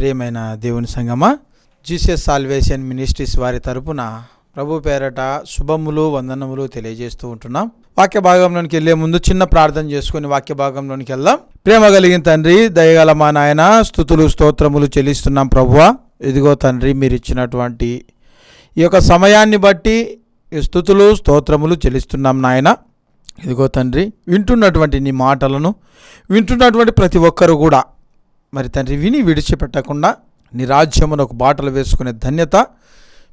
ప్రియమైన దేవుని సంగమా జీసస్ సాల్వేషన్ మినిస్ట్రీస్ వారి తరపున ప్రభు పేరట శుభములు వందనములు తెలియజేస్తూ ఉంటున్నాం. వాక్య భాగంలోనికి వెళ్ళే ముందు చిన్న ప్రార్థన చేసుకుని వాక్య భాగంలోనికి వెళ్దాం. ప్రేమ కలిగిన తండ్రి దయగల మా నాయన స్థుతులు స్తోత్రములు చెల్లిస్తున్నాం ప్రభువ. ఇదిగో తండ్రి మీరు ఇచ్చినటువంటి ఈ యొక్క సమయాన్ని బట్టి స్థుతులు స్తోత్రములు చెల్లిస్తున్నాం నాయన. ఇదిగో తండ్రి వింటున్నటువంటి నీ మాటలను వింటున్నటువంటి ప్రతి ఒక్కరు కూడా మరి తండ్రి విని విడిచిపెట్టకుండా నీ రాజ్యమునకు బాటలు వేసుకునే ధన్యత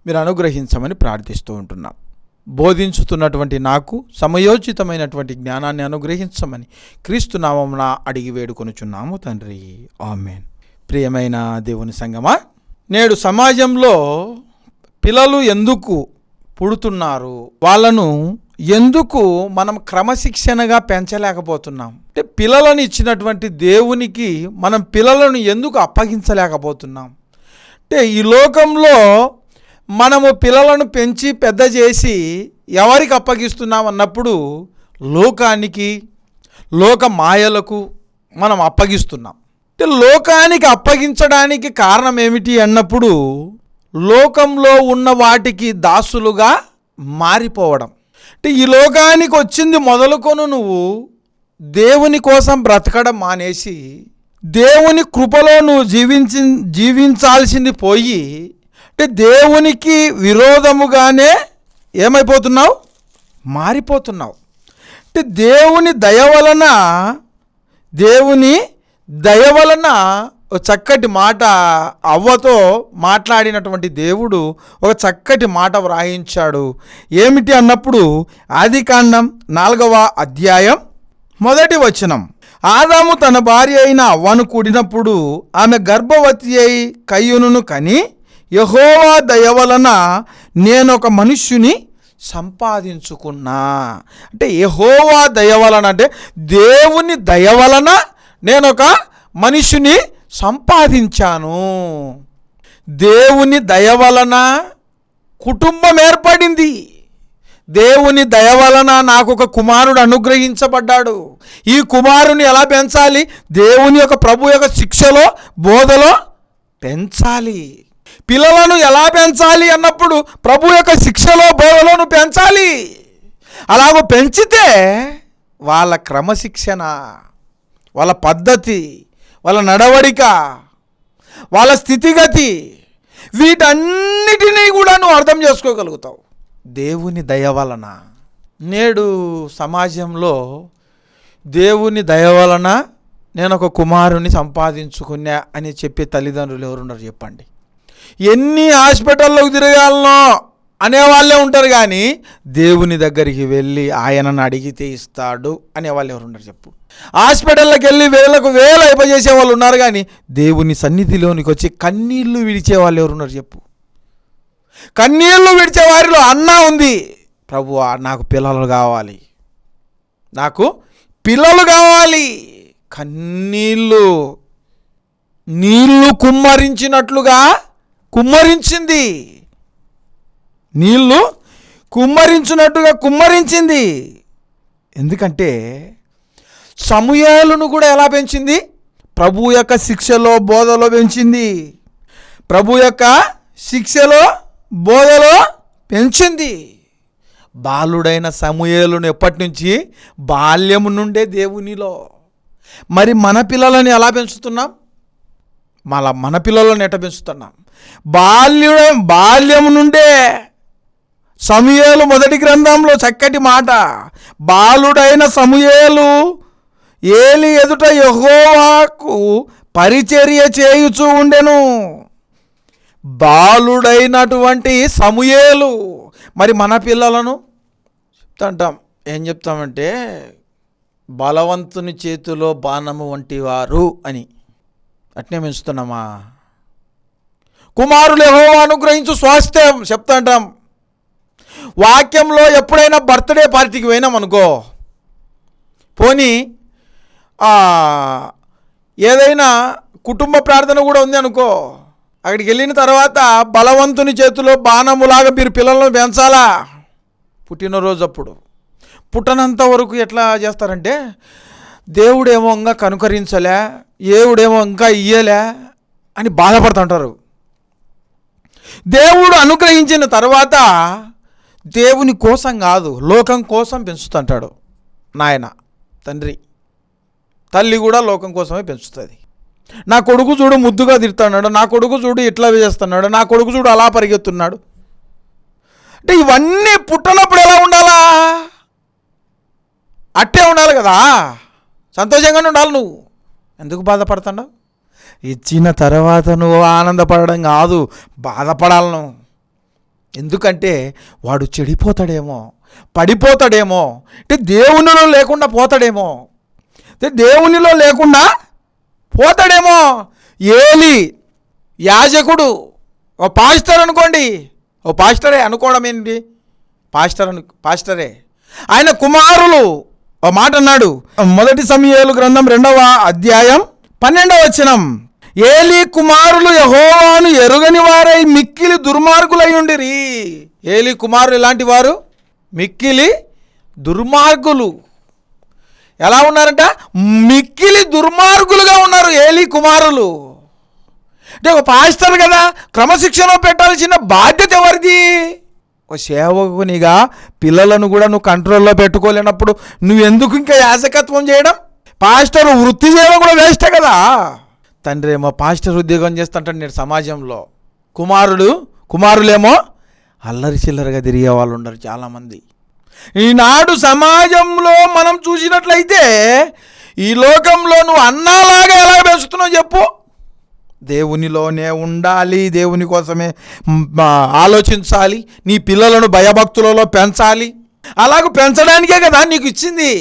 మీరు అనుగ్రహించమని ప్రార్థిస్తూ ఉంటున్నాం. బోధించుతున్నటువంటి నాకు సమయోచితమైనటువంటి జ్ఞానాన్ని అనుగ్రహించమని క్రీస్తు నామమున అడిగి వేడుకొనుచున్నాము తండ్రి. ఆమెన్. ప్రియమైన దేవుని సంగమా నేడు సమాజంలో పిల్లలు ఎందుకు పుడుతున్నారు? వాళ్ళను ఎందుకు మనం క్రమశిక్షణగా పెంచలేకపోతున్నాం? అంటే పిల్లలను ఇచ్చినటువంటి దేవునికి మనం పిల్లలను ఎందుకు అప్పగించలేకపోతున్నాం? అంటే ఈ లోకంలో మనము పిల్లలను పెంచి పెద్ద చేసి ఎవరికి అప్పగిస్తున్నాం అన్నప్పుడు లోకానికి లోక మాయలకు మనం అప్పగిస్తున్నాం. అంటే లోకానికి అప్పగించడానికి కారణం ఏమిటి అన్నప్పుడు లోకంలో ఉన్న వాటికి దాసులుగా మారిపోవడం. అంటే ఈ లోకానికి వచ్చింది మొదలుకొను నువ్వు దేవుని కోసం బ్రతకడం మానేసి దేవుని కృపలో నువ్వు జీవించి జీవించాల్సింది పోయి అంటే దేవునికి విరోధముగానే ఏమైపోతున్నావు? మారిపోతున్నావు. అంటే దేవుని దయ వలన దేవుని దయ వలన చక్కటి మాట అవ్వతో మాట్లాడినటువంటి దేవుడు ఒక చక్కటి మాట వ్రాయించాడు. ఏమిటి అన్నప్పుడు ఆది కాండం నాలుగవ అధ్యాయం మొదటి వచనం. ఆదాము తన భార్య అయిన అవ్వను కూడినప్పుడు ఆమె గర్భవతి అయి కయ్యును కని యహోవా దయ వలన నేను ఒక మనుష్యుని సంపాదించుకున్నా. అంటే యహోవా దయ వలన అంటే దేవుని దయ వలన నేను ఒక మనుషుని సంపాదించాను. దేవుని దయ వలన కుటుంబం ఏర్పడింది. దేవుని దయ వలన నాకు ఒక కుమారుడు అనుగ్రహించబడ్డాడు. ఈ కుమారుని ఎలా పెంచాలి? దేవుని యొక్క ప్రభు యొక్క శిక్షలో బోధలో పెంచాలి. పిల్లలను ఎలా పెంచాలి అన్నప్పుడు ప్రభు యొక్క శిక్షలో బోధలోను పెంచాలి. అలాగ పెంచితే వాళ్ళ క్రమశిక్షణ వాళ్ళ పద్ధతి వాళ్ళ నడవడిక వాళ్ళ స్థితిగతి వీటన్నిటినీ కూడా నువ్వు అర్థం చేసుకోగలుగుతావు. దేవుని దయ వలన. నేడు సమాజంలో దేవుని దయ వలన నేను ఒక కుమారుని సంపాదించుకున్నా అని చెప్పే తల్లిదండ్రులు ఎవరున్నారు చెప్పండి. ఎన్ని హాస్పిటల్లోకి తిరగాలనో అనేవాళ్ళే ఉంటారు కానీ దేవుని దగ్గరికి వెళ్ళి ఆయనను అడిగితే ఇస్తాడు అనేవాళ్ళు ఎవరు ఉండరు చెప్పు. హాస్పిటల్లోకి వెళ్ళి వేలకు వేల ఇవ్వజేసే వాళ్ళు ఉన్నారు కానీ దేవుని సన్నిధిలోనికి వచ్చి కన్నీళ్ళు విడిచే వాళ్ళు ఎవరున్నారు చెప్పు. కన్నీళ్ళు విడిచే వారిలో అన్న ఉంది. ప్రభు నాకు పిల్లలు కావాలి. నాకు పిల్లలు కావాలి. కన్నీళ్ళు నీళ్ళు కుమ్మరించినట్లుగా కుమ్మరించింది. నీళ్ళు కుమ్మరించినట్టుగా కుమ్మరించింది. ఎందుకంటే సమూహాలను కూడా ఎలా పెంచింది? ప్రభు యొక్క శిక్షలో బోధలో పెంచింది. ప్రభు యొక్క శిక్షలో బోధలో పెంచింది. బాలుడైన సమూహలను ఎప్పటి నుంచి? బాల్యము నుండే దేవునిలో. మరి మన పిల్లలను ఎలా పెంచుతున్నాం? మళ్ళా మన పిల్లలను ఎట్ట పెంచుతున్నాం? బాల్యుడ బాల్యము నుండే. సమూయేలు మొదటి గ్రంథంలో చక్కటి మాట. బాలుడైన సమూయేలు ఏలి ఎదుట యహోవాకు పరిచర్య చేయుచూ ఉండెను. బాలుడైనటువంటి సమూయేలు. మరి మన పిల్లలను చెప్తాంటాం. ఏం చెప్తామంటే బలవంతుని చేతిలో బాణము వంటి వారు అని. అట్నే పెంచుతున్నామా కుమారులు ఎవో అనుగ్రహించు స్వాస్థ్యం చెప్తాంటాం. వాక్యంలో ఎప్పుడైనా బర్త్డే పార్టీకి పోయినాం అనుకో. పోనీ ఏదైనా కుటుంబ ప్రార్థన కూడా ఉంది అనుకో. అక్కడికి వెళ్ళిన తర్వాత బలవంతుని చేతిలో బాణములాగా మీరు పిల్లలను పెంచాలా? పుట్టినరోజు అప్పుడు. పుట్టనంత వరకు ఎట్లా చేస్తారంటే దేవుడేమో ఇంకా కనుకరించలే దేవుడేమో ఇంకా ఇయ్యలే అని బాధపడుతుంటారు. దేవుడు అనుగ్రహించిన తర్వాత దేవుని కోసం కాదు లోకం కోసం పెంచుతుంటాడు నాయన తండ్రి. తల్లి కూడా లోకం కోసమే పెంచుతుంది. నా కొడుకు చూడు ముద్దుగా తిడుతున్నాడు నా కొడుకు చూడు ఇట్లా చేస్తున్నాడు నా కొడుకు చూడు అలా పరిగెత్తున్నాడు. అంటే ఇవన్నీ పుట్టనప్పుడు ఎలా ఉండాలా? అట్టే ఉండాలి కదా? సంతోషంగానే ఉండాలి నువ్వు. ఎందుకు బాధపడుతున్నావు ఇచ్చిన తర్వాత నువ్వు ఆనందపడడం కాదు బాధపడాలి నువ్వు. ఎందుకంటే వాడు చెడిపోతాడేమో పడిపోతాడేమో అంటే దేవునిలో లేకుండా పోతాడేమో అంటే దేవునిలో లేకుండా పోతాడేమో. ఏలి యాజకుడు ఓ పాస్టర్ అనుకోండి ఓ పాస్టరే అనుకోవడం ఏంటి? పాస్టర్ అను పాస్టరే. ఆయన కుమారులు ఓ మాట అన్నాడు. మొదటి సమయాలు గ్రంథం రెండవ అధ్యాయం పన్నెండవ వచనం. ఏలి కుమారులు యహోవాను ఎరుగని వారై మిక్కిలి దుర్మార్గులై ఉండిరి. ఏలి కుమారులు ఎలాంటి వారు? మిక్కిలి దుర్మార్గులు. ఎలా ఉన్నారంట? మిక్కిలి దుర్మార్గులుగా ఉన్నారు ఏలి కుమారులు. అంటే ఒక పాస్టర్ కదా క్రమశిక్షణ పెట్టాల్సిన బాధ్యత ఎవరిది? ఒక సేవకునిగా పిల్లలను కూడా నువ్వు కంట్రోల్లో పెట్టుకోలేనప్పుడు నువ్వు ఎందుకు ఇంకా యాజకత్వం చేయడం? పాస్టర్ వృత్తి చేయడం కూడా వేస్టే కదా. తండ్రి ఏమో పాస్టర్ ఉద్యోగం చేస్తుంటాడు నేడు సమాజంలో. కుమారుడు కుమారులేమో అల్లరి చిల్లరగా తిరిగే వాళ్ళు ఉండరు చాలామంది. ఈనాడు సమాజంలో మనం చూసినట్లయితే ఈ లోకంలో నువ్వు అన్నాలాగా ఎలా పెంచుతున్నావు చెప్పు. దేవునిలోనే ఉండాలి దేవుని కోసమే ఆలోచించాలి నీ పిల్లలను భయభక్తులలో పెంచాలి. అలాగ పెంచడానికే కదా నీకు ఇచ్చింది.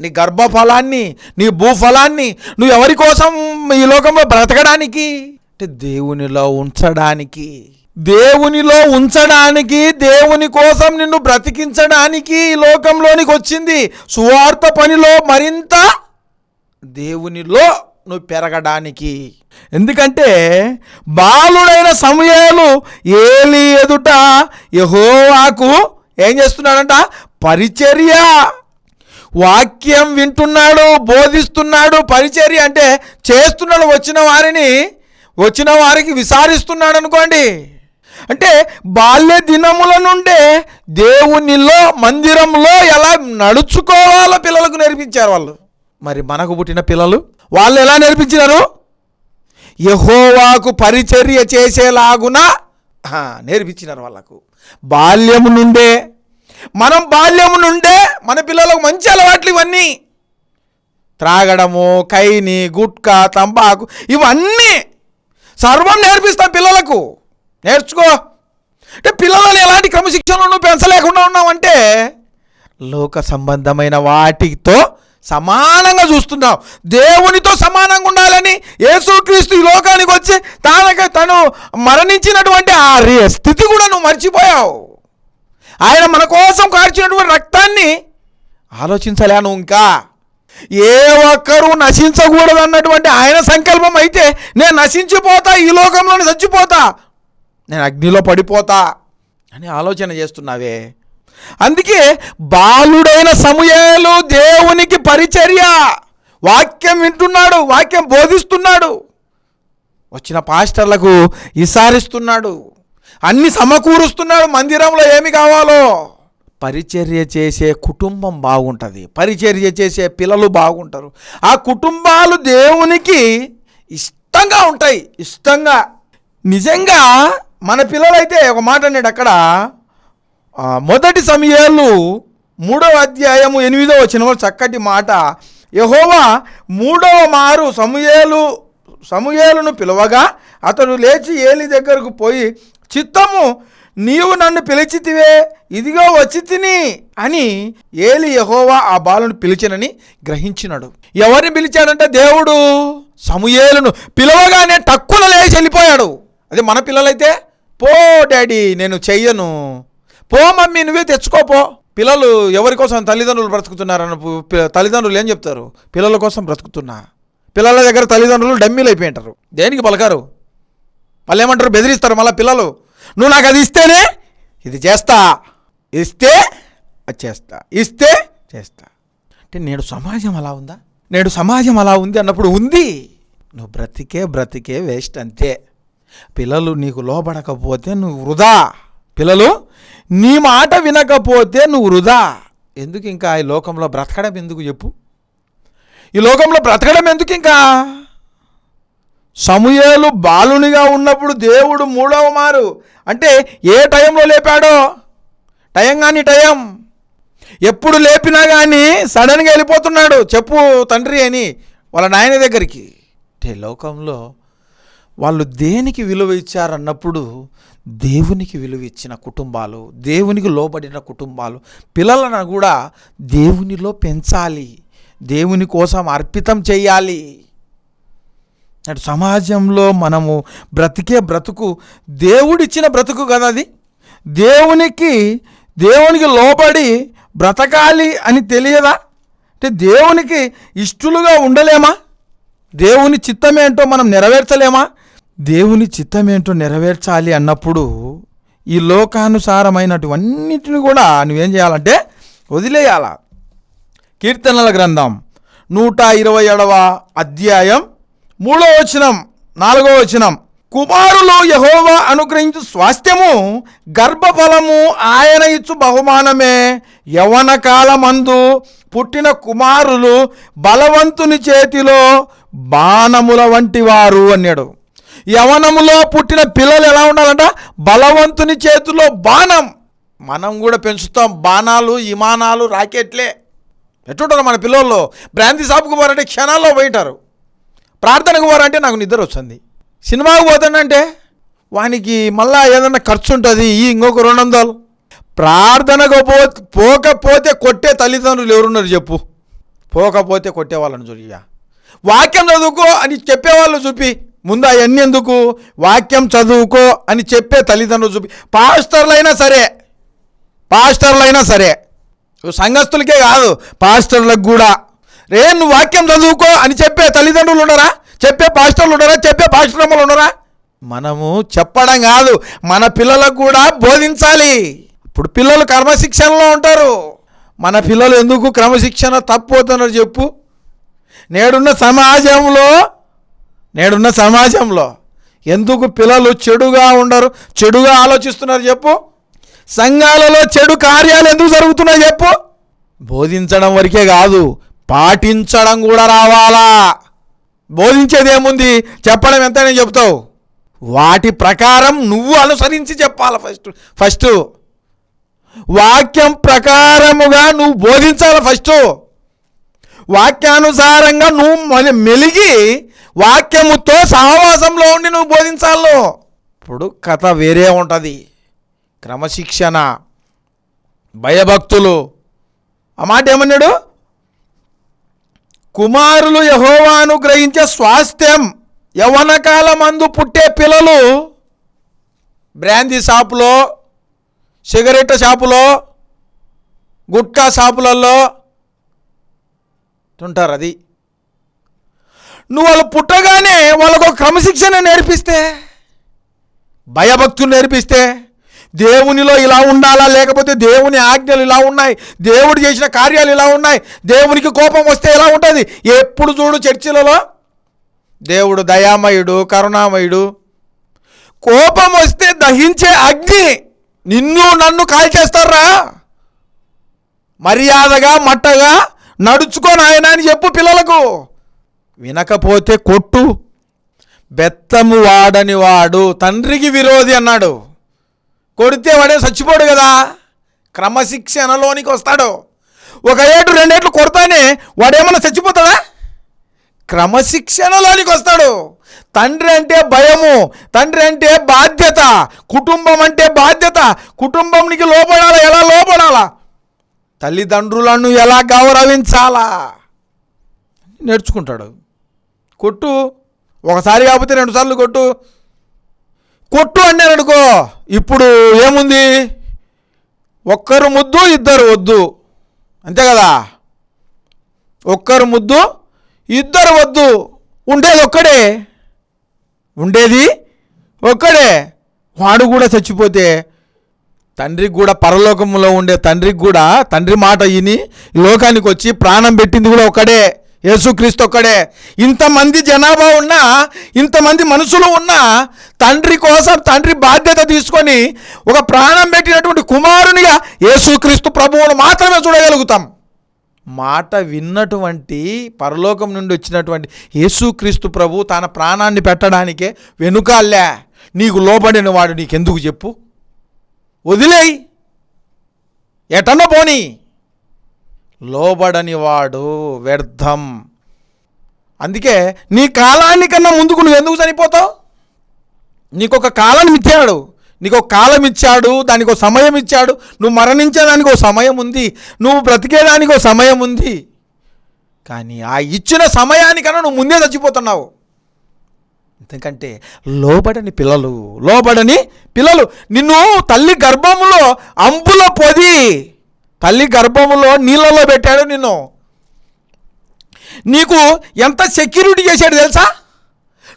నీ గర్భఫలాన్ని నీ భూఫలాన్ని నువ్వు ఎవరి కోసం ఈ లోకంలో బ్రతకడానికి? అంటే దేవునిలో ఉంచడానికి. దేవునిలో ఉంచడానికి దేవుని కోసం నిన్ను బ్రతికించడానికి ఈ లోకంలోనికి వచ్చింది. సువార్త పనిలో మరింత దేవునిలో నువ్వు పెరగడానికి. ఎందుకంటే బాలుడైన సమయాలు ఏలి ఎదుట యహోవాకు ఏం చేస్తున్నాడంట? పరిచర్య. వాక్యం వింటున్నాడు బోధిస్తున్నాడు పరిచర్య అంటే చేస్తున్నాడు వచ్చిన వారిని వచ్చిన వారికి విసారిస్తున్నాడు అనుకోండి. అంటే బాల్య దినముల నుండే దేవునిలో మందిరంలో ఎలా నడుచుకోవాలో పిల్లలకు నేర్పించారు వాళ్ళు. మరి మనకు పుట్టిన పిల్లలు వాళ్ళు ఎలా నేర్పించినారు? యహోవాకు పరిచర్య చేసేలాగున నేర్పించినారు వాళ్ళకు. బాల్యము నుండే మనం బాల్యం నుండే మన పిల్లలకు మంచి అలవాట్లు ఇవన్నీ. త్రాగడము కైని గుట్కా తంబాకు ఇవన్నీ సర్వం నేర్పిస్తాం పిల్లలకు. నేర్చుకో. అంటే పిల్లలను ఎలాంటి క్రమశిక్షణను నువ్వు పెంచలేకుండా ఉన్నావంటే లోక సంబంధమైన వాటితో సమానంగా చూస్తున్నావు. దేవునితో సమానంగా ఉండాలని యేసుక్రీస్తు ఈ లోకానికి వచ్చి తానక తను మరణించినటువంటి ఆ స్థితి కూడా నువ్వు మర్చిపోయావు. ఆయన మన కోసం కార్చినటువంటి రక్తాన్ని ఆలోచించలేను ఇంకా. ఏ ఒక్కరూ నశించకూడదు అన్నటువంటి ఆయన సంకల్పం అయితే నేను నశించిపోతా ఈ లోకంలోనే చచ్చిపోతా నేను అగ్నిలో పడిపోతా అని ఆలోచన చేస్తున్నావే. అందుకే బాలుడైన సమయాలు దేవునికి పరిచర్య. వాక్యం వింటున్నాడు వాక్యం బోధిస్తున్నాడు. వచ్చిన పాస్టర్లకు ఇసారిస్తున్నాడు. అన్ని సమకూరుస్తున్నాడు మందిరంలో ఏమి కావాలో? పరిచర్య చేసే కుటుంబం బాగుంటుంది. పరిచర్య చేసే పిల్లలు బాగుంటారు. ఆ కుటుంబాలు దేవునికి ఇష్టంగా ఉంటాయి. ఇష్టంగా. నిజంగా మన పిల్లలైతే ఒక మాట అన్నాడు అక్కడ. మొదటి సమయాలు మూడవ అధ్యాయము ఎనిమిదవ వచ్చిన చక్కటి మాట. యహోవా మూడవ మారు సమయాలు సమూయేలును పిలవగా అతడు లేచి ఏలి దగ్గరకు పోయి చిత్తము నీవు నన్ను పిలిచితివే ఇదిగో వచ్చి తిని అని ఏలి యహోవా ఆ బాలను పిలిచినని గ్రహించినాడు. ఎవరిని పిలిచాడంటే దేవుడు. సమూయేలును పిలవగానే టక్కున లేచి వెళ్ళిపోయాడు. అదే మన పిల్లలైతే పో డాడీ నేను చెయ్యను. పో మమ్మీ నువ్వే తెచ్చుకోపో పిల్లలు ఎవరి కోసం తల్లిదండ్రులు బ్రతుకుతున్నారన్న తల్లిదండ్రులు ఏం చెప్తారు? పిల్లల కోసం బ్రతుకుతున్నా. పిల్లల దగ్గర తల్లిదండ్రులు డమ్మీలు అయిపోయింటారు. దేనికి పలకారు? మళ్ళీ ఏమంటారు? బెదిరిస్తారు మళ్ళీ పిల్లలు. నువ్వు నాకు అది ఇస్తేనే ఇది చేస్తా. ఇస్తే అది చేస్తా. ఇస్తే చేస్తా. అంటే నేడు సమాజం అలా ఉందా? నేడు సమాజం అలా ఉంది అన్నప్పుడు ఉంది. నువ్వు బ్రతికే బ్రతికే వేస్ట్ అంతే. పిల్లలు నీకు లోబడకపోతే నువ్వు వృధా. పిల్లలు నీ మాట వినకపోతే నువ్వు వృధా. ఎందుకు ఇంకా ఈ లోకంలో బ్రతకడం ఎందుకు చెప్పు? ఈ లోకంలో బ్రతకడం ఎందుకు ఇంకా? సమూయేలు బాలునిగా ఉన్నప్పుడు దేవుడు మూడవ మారు. అంటే ఏ టైంలో లేపాడో? టైం కానీ టైం. ఎప్పుడు లేపినా కానీ సడన్గా వెళ్ళిపోతున్నాడు. చెప్పు తండ్రి అని వాళ్ళ నాయన దగ్గరికి. అంటే లోకంలో వాళ్ళు దేనికి విలువ ఇచ్చారన్నప్పుడు దేవునికి విలువ ఇచ్చిన కుటుంబాలు దేవునికి లోబడిన కుటుంబాలు పిల్లలను కూడా దేవునిలో పెంచాలి. దేవుని కోసం అర్పితం చేయాలి. అటు సమాజంలో మనము బ్రతికే బ్రతుకు దేవుడిచ్చిన బ్రతుకు కదా అది. దేవునికి దేవునికి లోబడి బ్రతకాలి అని తెలియదా? అంటే దేవునికి ఇష్టలుగా ఉండలేమా? దేవుని చిత్తమేంటో మనం నెరవేర్చలేమా? దేవుని చిత్తమేంటో నెరవేర్చాలి అన్నప్పుడు ఈ లోకానుసారమైనటువన్నిటిని కూడా నువ్వేం చేయాలంటే వదిలేయాలా? కీర్తనల గ్రంథం. నూట ఇరవై ఏడవ అధ్యాయం మూడో వచనం నాలుగో వచనం. కుమారులు యహోవా అనుగ్రహించు స్వాస్థ్యము గర్భఫలము ఆయన ఇచ్చు బహుమానమే. యవన కాలమందు పుట్టిన కుమారులు బలవంతుని చేతిలో బాణముల వంటి వారు అన్నాడు. యవనములో పుట్టిన పిల్లలు ఎలా ఉండాలంట? బలవంతుని చేతిలో బాణం. మనం కూడా పెంచుతాం బాణాలు విమానాలు రాకెట్లే. ఎట్టుంటారు మన పిల్లల్లో బ్రాంతి షాప్కి పోరంటే క్షణాల్లో పోయింటారు. ప్రార్థనకు పోరంటే నాకు నిద్ర వస్తుంది. సినిమాకు పోతానంటే వానికి మళ్ళా ఏదన్నా ఖర్చు ఉంటుంది ఈ ఇంకొక రెండు వందలు ప్రార్థనకు పో పోకపోతే కొట్టే తల్లిదండ్రులు ఎవరున్నారు చెప్పు. పోకపోతే కొట్టేవాళ్ళని వాళ్ళని వాక్యం చదువుకో అని చెప్పేవాళ్ళు చూపి ముందు అవన్నీ ఎందుకు? వాక్యం చదువుకో అని చెప్పే తల్లిదండ్రులు చూపి. పాస్టర్లైనా సరే పాస్టర్లైనా సరే సంఘస్థులకే కాదు పాస్టర్లకు కూడా. రే నువ్వు వాక్యం చదువుకో అని చెప్పే తల్లిదండ్రులు ఉండరా చెప్పే పాస్టర్లు ఉండరా చెప్పే పాస్టర్లు ఉండరా మనము చెప్పడం కాదు మన పిల్లలకు కూడా బోధించాలి. ఇప్పుడు పిల్లలు క్రమశిక్షణలో ఉంటారు. మన పిల్లలు ఎందుకు క్రమశిక్షణ తప్పిపోతున్నారు చెప్పు. నేడున్న సమాజంలో నేడున్న సమాజంలో ఎందుకు పిల్లలు చెడుగా ఉండరు చెడుగా ఆలోచిస్తున్నారు చెప్పు. సంఘాలలో చెడు కార్యాలు ఎందుకు జరుగుతున్నాయి చెప్పు? బోధించడం వరకే కాదు పాటించడం కూడా రావాలా? బోధించేది ఏముంది? చెప్పడం ఎంతైనా చెప్తావు వాటి ప్రకారం నువ్వు అనుసరించి చెప్పాలి ఫస్ట్ ఫస్ట్? వాక్యం ప్రకారముగా నువ్వు బోధించాలి ఫస్ట్? వాక్యానుసారంగా నువ్వు మెలిగి వాక్యముతో సహవాసంలో ఉండి నువ్వు బోధించాలో ఇప్పుడు కథ వేరే ఉంటుంది. క్రమశిక్షణ భయభక్తులు. ఆ మాట ఏమన్నాడు? కుమారులు యహోవాను గ్రహించే స్వాస్థ్యం యవన కాలమందు పుట్టే పిల్లలు బ్రాందీ షాపులో సిగరెట్ షాపులో గుట్కా షాపులలో ఉంటారు అది. నువ్వు వాళ్ళు పుట్టగానే వాళ్ళకు క్రమశిక్షణ నేర్పిస్తే భయభక్తులు నేర్పిస్తే దేవునిలో ఇలా ఉండాలా? లేకపోతే దేవుని ఆజ్ఞలు ఇలా ఉన్నాయి? దేవుడు చేసిన కార్యాలు ఇలా ఉన్నాయి? దేవునికి కోపం వస్తే ఎలా ఉంటుంది? ఎప్పుడు చూడు చర్చిలలో? దేవుడు దయామయుడు కరుణామయుడు. కోపం వస్తే దహించే అగ్ని నిన్ను నన్ను కాల్చేస్తారా? మర్యాదగా మట్టగా నడుచుకో నాయన అని చెప్పు పిల్లలకు. వినకపోతే కొట్టు. బెత్తము వాడని వాడు తండ్రికి విరోధి అన్నాడు. కొడితే వాడే చచ్చిపోడు కదా. క్రమశిక్షణలోనికి వస్తాడు. ఒక ఏటు రెండేట్లు కొడతానే వాడేమన్నా చచ్చిపోతాడా? క్రమశిక్షణలోనికి వస్తాడు. తండ్రి అంటే భయము తండ్రి అంటే బాధ్యత కుటుంబం అంటే బాధ్యత కుటుంబంనికి లోపడాలా ఎలా లోపడాలా తల్లిదండ్రులను ఎలా గౌరవించాలా? నేర్చుకుంటాడు. కొట్టు ఒకసారి కాకపోతే రెండు సార్లు కొట్టు. కొట్టు అన్నాడు అనుకో ఇప్పుడు ఏముంది? ఒక్కరు ముద్దు ఇద్దరు వద్దు. అంతే కదా? ఒక్కరు ముద్దు ఇద్దరు వద్దు. ఉండేది ఒక్కడే. ఉండేది ఒక్కడే. వాడు కూడా చచ్చిపోతే తండ్రికి కూడా పరలోకంలో ఉండే తండ్రికి కూడా తండ్రి మాట విని లోకానికి వచ్చి ప్రాణం పెట్టింది కూడా ఒకడే యేసుక్రీస్తు ఒక్కడే. ఇంతమంది జనాభా ఉన్నా ఇంతమంది మనుషులు ఉన్నా తండ్రి కోసం తండ్రి బాధ్యత తీసుకొని ఒక ప్రాణం పెట్టినటువంటి కుమారునిగా యేసుక్రీస్తు ప్రభువును మాత్రమే చూడగలుగుతాం. మాట విన్నటువంటి పరలోకం నుండి వచ్చినటువంటి యేసుక్రీస్తు ప్రభు తన ప్రాణాన్ని పెట్టడానికే వెనుకాలే నీకు లోబడిన వాడు నీకెందుకు చెప్పు? వదిలేయి. ఎటన్న పోనీ. లోబడనివాడు వ్యర్థం. అందుకే నీ కాలానికన్నా ముందుకు నువ్వు ఎందుకు చనిపోతావు? నీకు ఒక కాలం ఇచ్చాడు. నీకు ఒక కాలం ఇచ్చాడు దానికి ఒక సమయం ఇచ్చాడు. నువ్వు మరణించేదానికి ఒక సమయం ఉంది. నువ్వు బ్రతికేదానికి ఒక సమయం ఉంది. కానీ ఆ ఇచ్చిన సమయానికన్నా నువ్వు ముందే చచ్చిపోతున్నావు. ఎందుకంటే లోబడని పిల్లలు లోబడని పిల్లలు. నిన్ను తల్లి గర్భంలో అంబుల పొది. తల్లి గర్భములో నీళ్ళలో పెట్టాడు నిన్ను. నీకు ఎంత సెక్యూరిటీ చేశాడు తెలుసా?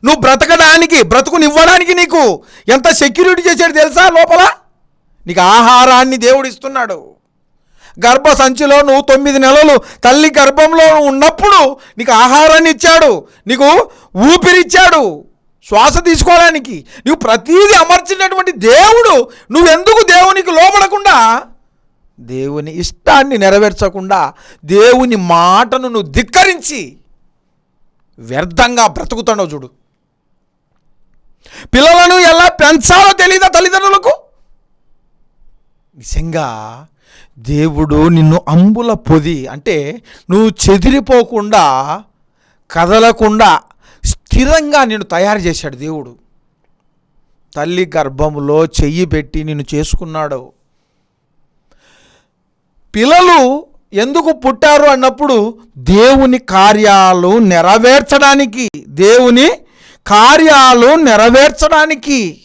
నువ్వు బ్రతకడానికి బ్రతుకునివ్వడానికి నీకు ఎంత సెక్యూరిటీ చేశాడు తెలుసా లోపల? నీకు ఆహారాన్ని దేవుడు ఇస్తున్నాడు. గర్భ సంచిలో నువ్వు తొమ్మిది నెలలు తల్లి గర్భంలో ఉన్నప్పుడు నీకు ఆహారాన్ని ఇచ్చాడు నీకు ఊపిరిచ్చాడు శ్వాస తీసుకోవడానికి. నువ్వు ప్రతీది అమర్చినటువంటి దేవుడు. నువ్వెందుకు దేవునికి లోపడకుండా దేవుని ఇష్టాన్ని నెరవేర్చకుండా దేవుని మాటను నువ్వు ధిక్కరించి వ్యర్థంగా బ్రతుకుతాడో చూడు. పిల్లలను ఎలా పెంచాలో తెలియదా తల్లిదండ్రులకు? నిజంగా దేవుడు నిన్ను అంబుల పొది అంటే నువ్వు చెదిరిపోకుండా కదలకుండా స్థిరంగా నిన్ను తయారు చేశాడు దేవుడు. తల్లి గర్భంలో చెయ్యి పెట్టి నిన్ను చేసుకున్నాడు. పిల్లలు ఎందుకు పుట్టారు అన్నప్పుడు దేవుని కార్యాలు నెరవేర్చడానికి దేవుని కార్యాలు నెరవేర్చడానికి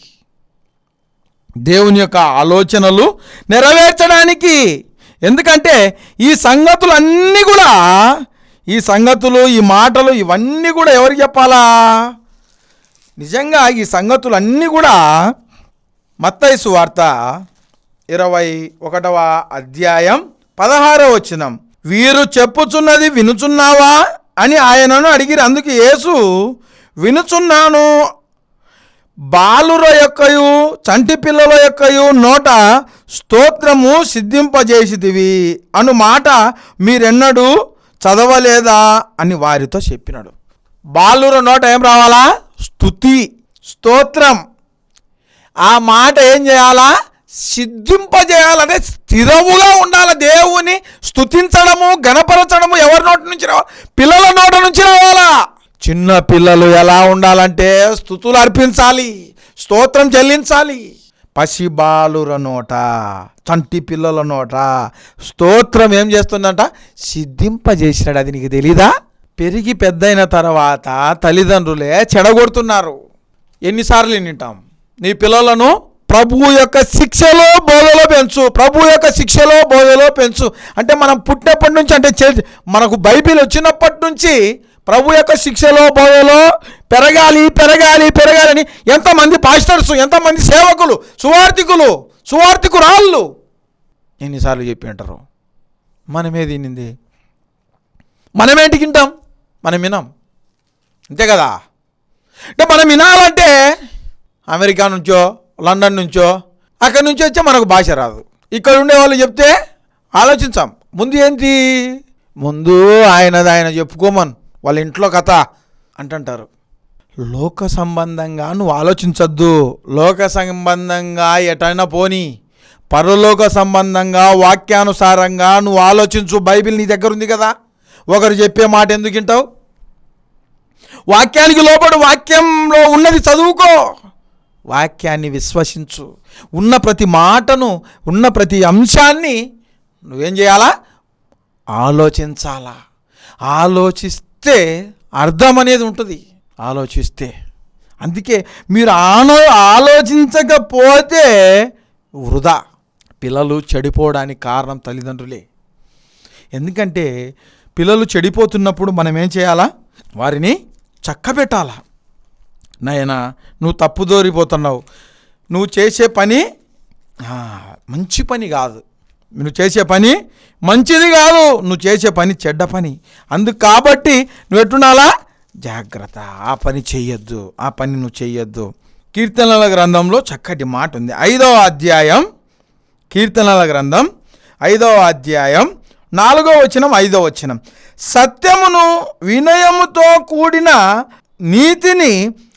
దేవుని యొక్క ఆలోచనలు నెరవేర్చడానికి. ఎందుకంటే ఈ సంగతులు అన్నీ కూడా ఈ సంగతులు ఈ మాటలు ఇవన్నీ కూడా ఎవరికి చెప్పాలా? నిజంగా ఈ సంగతులు అన్నీ కూడా మత్తైసు వార్త ఇరవై ఒకటవ అధ్యాయం పదహారో వచనం. వీరు చెప్పుచున్నది వినుచున్నావా? అని ఆయనను అడిగిరు. అందుకు యేసు వినుచున్నాను. బాలుర యొక్కయు చంటి పిల్లల యొక్కయు నోట స్తోత్రము సిద్ధింపజేసిదివి అను మాట మీరెన్నడూ చదవలేదా? అని వారితో చెప్పినాడు. బాలుర నోట ఏం రావాలా? స్తుతి స్తోత్రం. ఆ మాట ఏం చేయాలా? సిద్ధింపజేయాలంటే స్థిరముగా ఉండాలి. దేవుని స్థుతించడము గణపరచడము ఎవరి నోటి నుంచి రావాలి పిల్లల నోట నుంచి రావాలా? చిన్న పిల్లలు ఎలా ఉండాలంటే స్థుతులు అర్పించాలి స్తోత్రం చెల్లించాలి. పసిబాలుర నోట చంటి పిల్లల నోట స్తోత్రం ఏం చేస్తుందంట? సిద్ధింపజేసినాడు. అది నీకు తెలీదా? పెరిగి పెద్దయిన తర్వాత తల్లిదండ్రులే చెడగొడుతున్నారు. ఎన్నిసార్లు వింటాం నీ పిల్లలను ప్రభువు యొక్క శిక్షలో బోధలో పెంచు. ప్రభు యొక్క శిక్షలో బోధలో పెంచు. అంటే మనం పుట్టినప్పటి నుంచి అంటే చే- మనకు బైబిల్ వచ్చినప్పటి నుంచి ప్రభు యొక్క శిక్షలో బోధలో పెరగాలి పెరగాలి పెరగాలని ఎంతమంది పాస్టర్స్ ఎంతమంది సేవకులు సువార్థికులు సువార్థికురాళ్ళు ఎన్నిసార్లు చెప్పి అంటారు మనమే తినింది. మనమేంటి తింటాం? మనం వినాం అంతే కదా? అంటే మనం వినాలంటే అమెరికా నుంచో లండన్ నుంచో అక్కడి నుంచి వచ్చే మనకు భాష రాదు. ఇక్కడ ఉండే వాళ్ళు చెప్తే ఆలోచించాం. ముందు ఏంటి? ముందు ఆయనది ఆయన చెప్పుకోమను. వాళ్ళ ఇంట్లో కథ అంటుంటారు. లోక సంబంధంగా నువ్వు ఆలోచించద్దు. లోక సంబంధంగా ఎటైనా పోని. పరలోక సంబంధంగా వాక్యానుసారంగా నువ్వు ఆలోచించు. బైబిల్ నీ దగ్గర ఉంది కదా. ఒకరు చెప్పే మాట ఎందుకు వింటావు? వాక్యానికి లోపడు వాక్యంలో ఉన్నది చదువుకో. వాక్యాన్ని విశ్వసించు. ఉన్న ప్రతి మాటను ఉన్న ప్రతి అంశాన్ని నువ్వేం చేయాలా? ఆలోచించాలా. ఆలోచిస్తే అర్థం అనేది ఉంటుంది. ఆలోచిస్తే. అందుకే మీరు ఆలో ఆలోచించకపోతే వృధా. పిల్లలు చెడిపోవడానికి కారణం తల్లిదండ్రులే. ఎందుకంటే పిల్లలు చెడిపోతున్నప్పుడు మనం ఏం చేయాలా? వారిని చక్కబెట్టాలా? నాయనా నువ్వు తప్పుదోరిపోతున్నావు నువ్వు చేసే పని మంచి పని కాదు. నువ్వు చేసే పని మంచిది కాదు. నువ్వు చేసే పని చెడ్డ పని. అందుకు కాబట్టి నువ్వు ఎట్టుండాలా జాగ్రత్త. ఆ పని చెయ్యొద్దు. ఆ పని నువ్వు చెయ్యొద్దు. కీర్తనల గ్రంథంలో చక్కటి మాట ఉంది. ఐదవ అధ్యాయం కీర్తనల గ్రంథం ఐదవ అధ్యాయం నాలుగో వచనం ఐదో వచనం. సత్యమును వినయముతో కూడిన నీతిని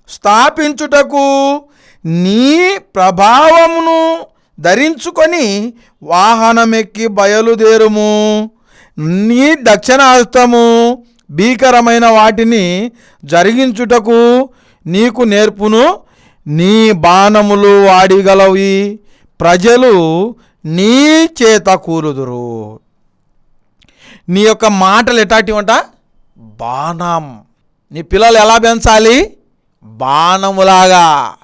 స్థాపించుటకు నీ ప్రభావమును ధరించుకొని వాహనమెక్కి బయలుదేరుము. నీ దక్షిణాస్తము భీకరమైన వాటిని జరిగించుటకు నీకు నేర్పును. నీ బాణములు వాడిగలవి. ప్రజలు నీ చేత కూలుదురు. నీ యొక్క మాటలు ఎటాటివంట బాణం. నీ పిల్లలు ఎలా పెంచాలి? బాణములాగా.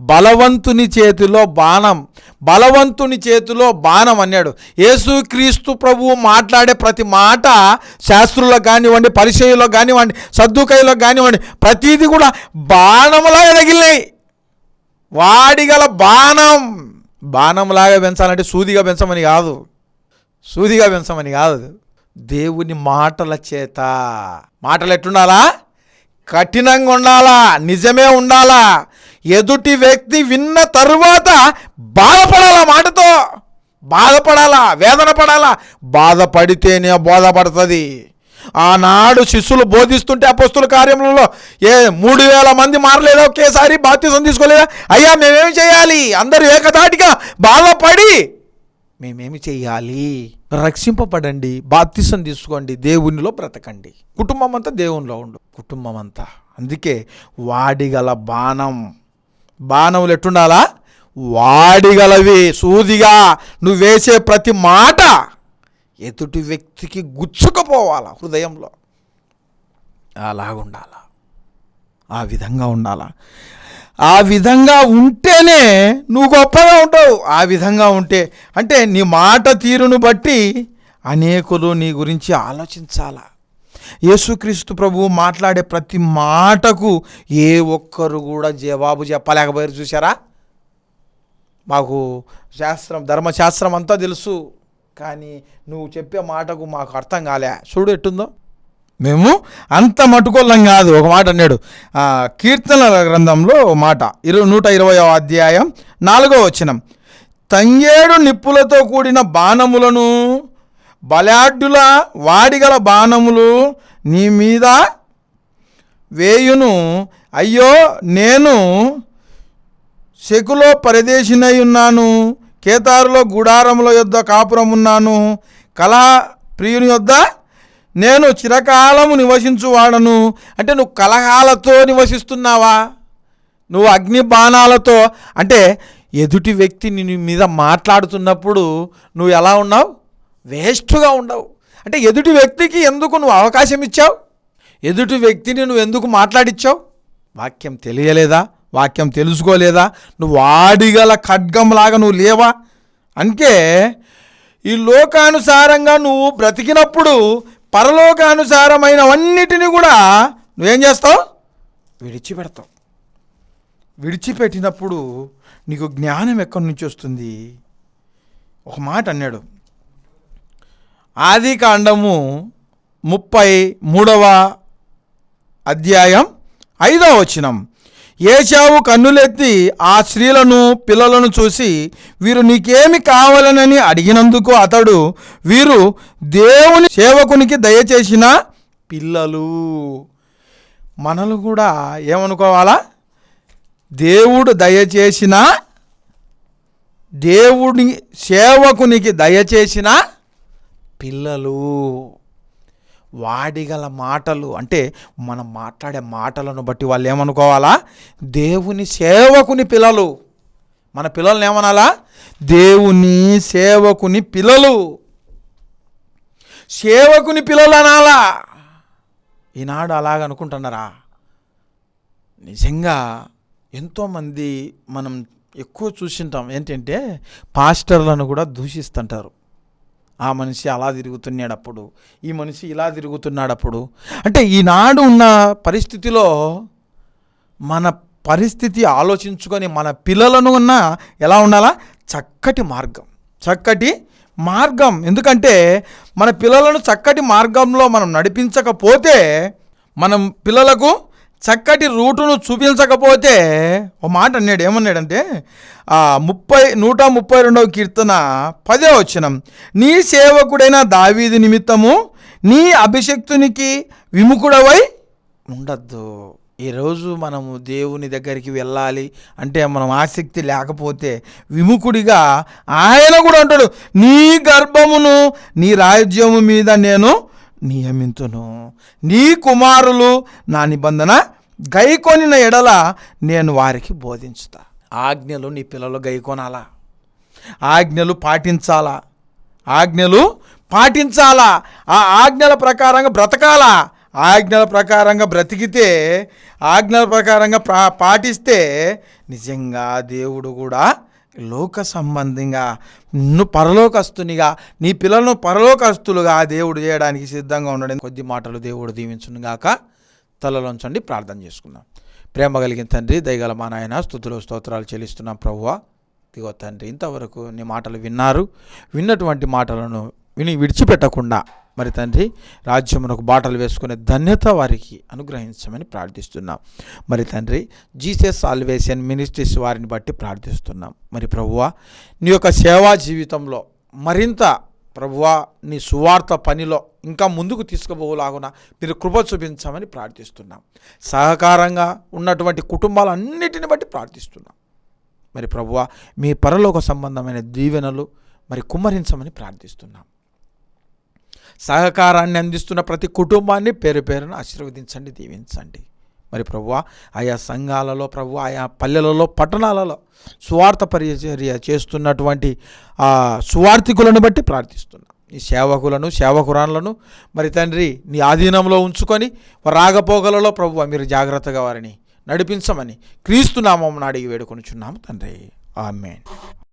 బలవంతుని చేతిలో బాణం. బలవంతుని చేతిలో బాణం అన్నాడు. యేసుక్రీస్తు ప్రభువు మాట్లాడే ప్రతి మాట శాస్త్రులకు కానివ్వండి పరిచయంలో కానివ్వండి సర్దుకైలో కానివ్వండి ప్రతిదీ కూడా బాణములాగా తగిలినాయి. వాడిగల బాణం. బాణంలాగా పెంచాలంటే సూదిగా పెంచమని కాదు. సూదిగా పెంచమని కాదు. దేవుని మాటల చేత. మాటలు ఎట్టుండాలా కఠినంగా ఉండాలా? నిజమే ఉండాలా? ఎదుటి వ్యక్తి విన్న తరువాత బాధపడాలా మాటతో? బాధపడాలా? వేదన పడాలా? బాధపడితేనే బోధపడుతుంది. ఆనాడు శిష్యులు బోధిస్తుంటే అపస్తుల కార్యములలో ఏ మూడు వేల మంది మారలేదా? ఒకేసారి బాప్తిజం తీసుకోలేదా? అయ్యా మేమేమి చేయాలి? అందరూ ఏకదాటిగా బాధపడి మేమేమి చేయాలి? రక్షింపబడండి బాప్తిసం తీసుకోండి దేవునిలో బ్రతకండి. కుటుంబం అంతా దేవునిలో ఉండు. కుటుంబం అంతా అందుకే వాడిగల బాణం. బాణములు ఎట్టుండాలా? వాడిగలవి. సూదిగా నువ్వు వేసే ప్రతి మాట ఎదుటి వ్యక్తికి గుచ్చుకుపోవాలా హృదయంలో. అలాగుండాలా. ఆ విధంగా ఉండాలా. ఆ విధంగా ఉంటేనే నువ్వు గొప్పగా ఉంటావు. ఆ విధంగా ఉంటే అంటే నీ మాట తీరును బట్టి అనేకులు నీ గురించి ఆలోచించాలా? యేసుక్రీస్తు ప్రభు మాట్లాడే ప్రతి మాటకు ఏ ఒక్కరు కూడా జవాబు చెప్పలేకపోయారు చూసారా మాకు శాస్త్రం ధర్మశాస్త్రం అంతా తెలుసు. కానీ నువ్వు చెప్పే మాటకు మాకు అర్థం కాలే. చూడు ఎట్టుందో. మేము అంత మటుకోళ్ళం కాదు. ఒక మాట అన్నాడు. కీర్తన కీర్తనల గ్రంథంలో ఒక మాట. ఇరవై నూట ఇరవై అధ్యాయం నాలుగో వచనం. తంగేడు నిప్పులతో కూడిన బాణములను బలాఢ్యుల వాడిగల బాణములు నీ మీద వేయును. అయ్యో నేను శకులో పరదేశినై ఉన్నాను కేతారులో గుడారముల యొద్ద కాపురం ఉన్నాను కళా ప్రియుని యొద్ద నేను చిరకాలము నివసించువాడను. అంటే నువ్వు కలహాలతో నివసిస్తున్నావా? నువ్వు అగ్ని బాణాలతో అంటే ఎదుటి వ్యక్తి నీ మీద మాట్లాడుతున్నప్పుడు నువ్వు ఎలా ఉన్నావు? వేస్ట్గా ఉండవు. అంటే ఎదుటి వ్యక్తికి ఎందుకు నువ్వు అవకాశం ఇచ్చావు? ఎదుటి వ్యక్తిని నువ్వు ఎందుకు మాట్లాడిచ్చావు? వాక్యం తెలియలేదా? వాక్యం తెలుసుకోలేదా? నువ్వు ఆడిగల ఖడ్గంలాగా నువ్వు లేవా? అంటే ఈ లోకానుసారంగా నువ్వు బ్రతికినప్పుడు పరలోకానుసారమైనవన్నిటిని కూడా నువ్వేం చేస్తావు? విడిచిపెడతావు. విడిచిపెట్టినప్పుడు నీకు జ్ఞానం ఎక్కడి నుంచి వస్తుంది? ఒక మాట అన్నాడు. ఆది కాండము ముప్పై మూడవ అధ్యాయం ఐదవ వచనం. ఏషావు కన్నులెత్తి ఆ స్త్రీలను పిల్లలను చూసి వీరు నీకేమి కావాలనని అడిగినందుకు అతడు వీరు దేవుని సేవకునికి దయచేసిన పిల్లలు. మనలు కూడా ఏమనుకోవాలా? దేవుడు దయచేసిన దేవుడి సేవకునికి దయచేసిన పిల్లలు. వాడిగల మాటలు. అంటే మనం మాట్లాడే మాటలను బట్టి వాళ్ళు ఏమనుకోవాలా? దేవుని సేవకుని పిల్లలు. మన పిల్లల్ని ఏమనాలా? దేవుని సేవకుని పిల్లలు. సేవకుని పిల్లలు అనాలా? ఈనాడు అలాగ అనుకుంటున్నారా? నిజంగా ఎంతోమంది మనం ఎక్కువ చూసింటాం. ఏంటంటే పాస్టర్లను కూడా దూషిస్తుంటారు. ఆ మనిషి అలా తిరుగుతున్నాడప్పుడు ఈ మనిషి ఇలా తిరుగుతున్నాడప్పుడు. అంటే ఈనాడు ఉన్న పరిస్థితిలో మన పరిస్థితి ఆలోచించుకొని మన పిల్లలను ఉన్న ఎలా ఉండాలా? చక్కటి మార్గం. చక్కటి మార్గం. ఎందుకంటే మన పిల్లలను చక్కటి మార్గంలో మనం నడిపించకపోతే మనం పిల్లలకు చక్కటి రూటును చూపించకపోతే ఒక మాట అన్నాడు ఏమన్నాడంటే ఆ ముప్పై నూట ముప్పై రెండవ కీర్తన పదే వచ్చినం నీ సేవకుడైన దావీది నిమిత్తము నీ అభిషక్తునికి విముఖుడవై ఉండద్దు. ఈరోజు మనము దేవుని దగ్గరికి వెళ్ళాలి అంటే మనం ఆసక్తి లేకపోతే విముఖుడిగా ఆయన కూడా అంటాడు నీ గర్భమును నీ రాజ్యము మీద నేను నియమింతును. నీ కుమారులు నా నిబంధన గైకొనిన ఎడల నేను వారికి బోధించుతా. ఆజ్ఞలు నీ పిల్లలు గైకొనాలా? ఆజ్ఞలు పాటించాలా? ఆజ్ఞలు పాటించాలా? ఆ ఆజ్ఞల ప్రకారంగా బ్రతకాలా? ఆజ్ఞల ప్రకారంగా బ్రతికితే ఆజ్ఞల ప్రకారంగా పాటిస్తే నిజంగా దేవుడు కూడా లోక సంబంధంగా నువ్వు పరలోకస్తునిగా నీ పిల్లలను పరలోకస్తులుగా దేవుడు చేయడానికి సిద్ధంగా ఉండడం కొద్ది మాటలు దేవుడు దీవించును గాక. తలలోంచండి ప్రార్థన చేసుకుందాం. ప్రేమ కలిగిన తండ్రి దయగల మా నాయన స్థుతులు స్తోత్రాలు చెల్లిస్తున్నాం ప్రభువ. దిగో తండ్రి ఇంతవరకు నీ మాటలు విన్నారు. విన్నటువంటి మాటలను విని విడిచిపెట్టకుండా మరి తండ్రి రాజ్యమునకు బాటలు వేసుకునే ధన్యత వారికి అనుగ్రహించమని ప్రార్థిస్తున్నాం. మరి తండ్రి జీసస్ సాల్వేషన్ మినిస్ట్రీస్ వారిని బట్టి ప్రార్థిస్తున్నాం. మరి ప్రభువ నీ యొక్క సేవా జీవితంలో మరింత ప్రభువా నీ సువార్త పనిలో ఇంకా ముందుకు తీసుకుపోలాగున మీరు కృప చూపించమని ప్రార్థిస్తున్నాం. సహకారంగా ఉన్నటువంటి కుటుంబాలన్నిటిని బట్టి ప్రార్థిస్తున్నాం. మరి ప్రభువ మీ పరలోక సంబంధమైన దీవెనలు మరి కుమ్మరించమని ప్రార్థిస్తున్నాం. సహకారాన్ని అందిస్తున్న ప్రతి కుటుంబాన్ని పేరు పేరున ఆశీర్వదించండి దీవించండి. మరి ప్రభు ఆయా సంఘాలలో ప్రభు ఆయా పల్లెలలో పట్టణాలలో సువార్త పరిచర్య చేస్తున్నటువంటి ఆ సువార్థికులను బట్టి ప్రార్థిస్తున్నా. నీ సేవకులను సేవకురాన్లను మరి తండ్రి నీ ఆధీనంలో ఉంచుకొని రాగపోగలలో ప్రభు మీరు జాగ్రత్తగా వారిని నడిపించమని క్రీస్తు నామం అడిగి వేడుకొనుచున్నాము తండ్రి. ఆమెన్.